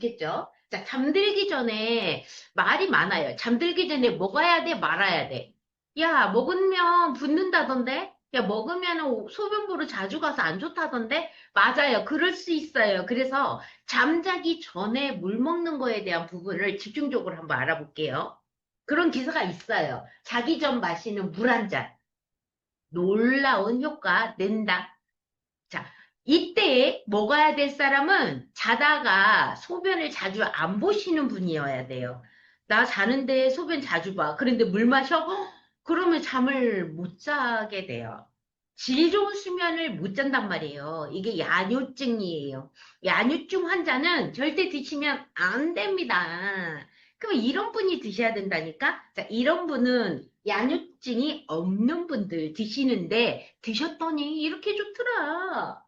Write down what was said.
좋겠죠? 자, 잠들기 전에 말이 많아요. 잠들기 전에 먹어야 돼, 말아야 돼. 야, 먹으면 붓는다던데? 야, 먹으면 소변 보러 자주 가서 안 좋다던데? 맞아요. 그럴 수 있어요. 그래서 잠자기 전에 물 먹는 거에 대한 부분을 집중적으로 한번 알아볼게요. 그런 기사가 있어요. 자기 전 마시는 물 한 잔. 놀라운 효과 낸다. 자, 이때 먹어야 될 사람은 자다가 소변을 자주 안 보시는 분이어야 돼요. 나 자는데 소변 자주 봐. 그런데 물 마셔? 헉, 그러면 잠을 못 자게 돼요. 질 좋은 수면을 못 잔단 말이에요. 이게 야뇨증이에요. 야뇨증 환자는 절대 드시면 안 됩니다. 그럼 이런 분이 드셔야 된다니까? 자, 이런 분은 야뇨증이 없는 분들 드시는데 드셨더니 이렇게 좋더라.